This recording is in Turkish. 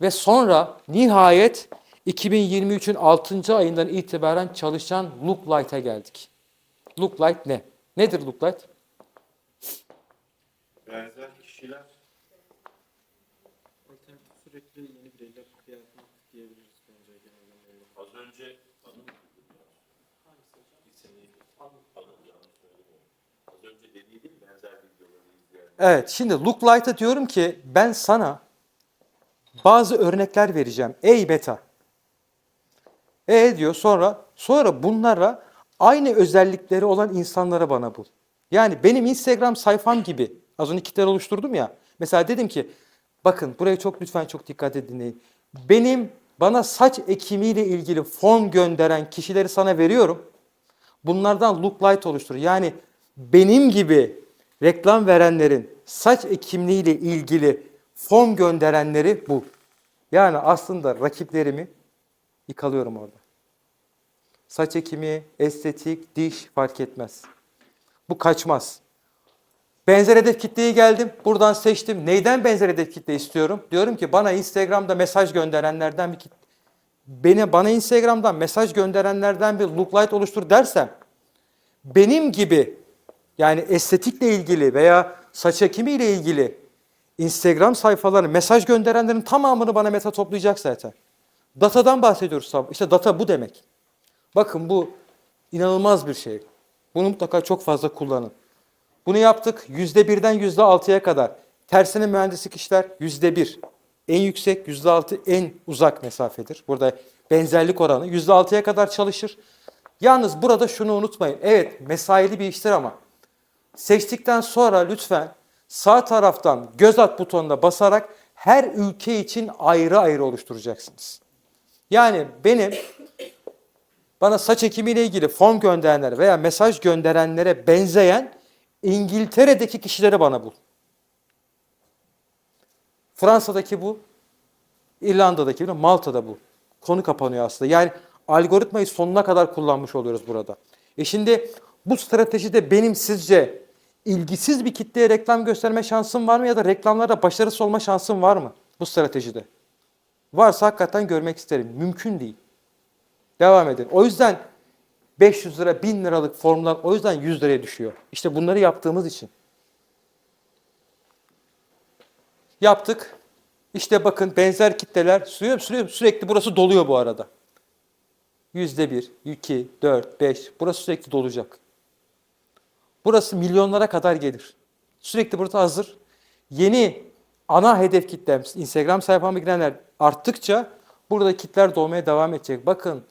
Ve sonra nihayet 2023'ün 6. ayından itibaren çalışan Looklight'a geldik. Looklight ne? Nedir Looklight? Benzer kişiler Alternatif sürekli yeni bireyler yaratmak diyebiliriz bence genel anlamda. az önce hanım. Az önce dediğim benzer videoları izleyen Evet, şimdi Looklight'a diyorum ki ben sana bazı örnekler vereceğim. Ey beta. E diyor sonra sonra bunlara aynı özellikleri olan insanları bana bul. Yani benim Instagram sayfam gibi az önce kitler oluşturdum ya. Mesela dedim ki bakın buraya çok lütfen çok dikkat edin. Benim bana saç ekimiyle ilgili form gönderen kişileri sana veriyorum. Bunlardan Looklight oluştur. Yani benim gibi reklam verenlerin saç ekimliğiyle ilgili form gönderenleri bu. Yani aslında rakiplerimi yıkalıyorum orada. Saç ekimi, estetik, diş fark etmez. Bu kaçmaz. Benzer hedef kitleye geldim. Buradan seçtim. Neyden benzer hedef kitle istiyorum? Diyorum ki bana Instagram'da mesaj gönderenlerden bir kitle. Beni, bana Instagram'dan mesaj gönderenlerden bir looklight oluştur dersem benim gibi yani estetikle ilgili veya saç ekimiyle ilgili Instagram sayfalarını mesaj gönderenlerin tamamını bana meta toplayacak zaten. Datadan bahsediyoruz. İşte data bu demek. Bakın bu inanılmaz bir şey. Bunu mutlaka çok fazla kullanın. Bunu yaptık yüzde birden yüzde altıya kadar. Tersine mühendislik işler yüzde bir. En yüksek yüzde altı en uzak mesafedir. Burada benzerlik oranı yüzde altıya kadar çalışır. Yalnız burada şunu unutmayın. Evet mesaili bir iştir ama seçtikten sonra lütfen sağ taraftan göz at butonuna basarak her ülke için ayrı ayrı oluşturacaksınız. Yani benim bana saç ekimiyle ilgili form gönderenler veya mesaj gönderenlere benzeyen İngiltere'deki kişileri bana bul. Fransa'daki bu, İrlanda'daki bu, Malta'da bu. Konu kapanıyor aslında. Yani algoritmayı sonuna kadar kullanmış oluyoruz burada. E şimdi bu stratejide benim sizce ilgisiz bir kitleye reklam gösterme şansım var mı ya da reklamlarda başarısız olma şansım var mı bu stratejide? Varsa hakikaten görmek isterim. Mümkün değil. Devam edin. O yüzden 500 lira, 1000 liralık formlar o yüzden 100 liraya düşüyor. İşte bunları yaptığımız için. Yaptık. İşte bakın benzer kitleler sürüyor, sürüyor, sürekli burası doluyor bu arada. Yüzde bir, iki, dört, beş. Burası sürekli dolacak. Burası milyonlara kadar gelir. Sürekli burada hazır. Yeni ana hedef kitlem, Instagram sayfama girenler arttıkça burada kitler dolmaya devam edecek. Bakın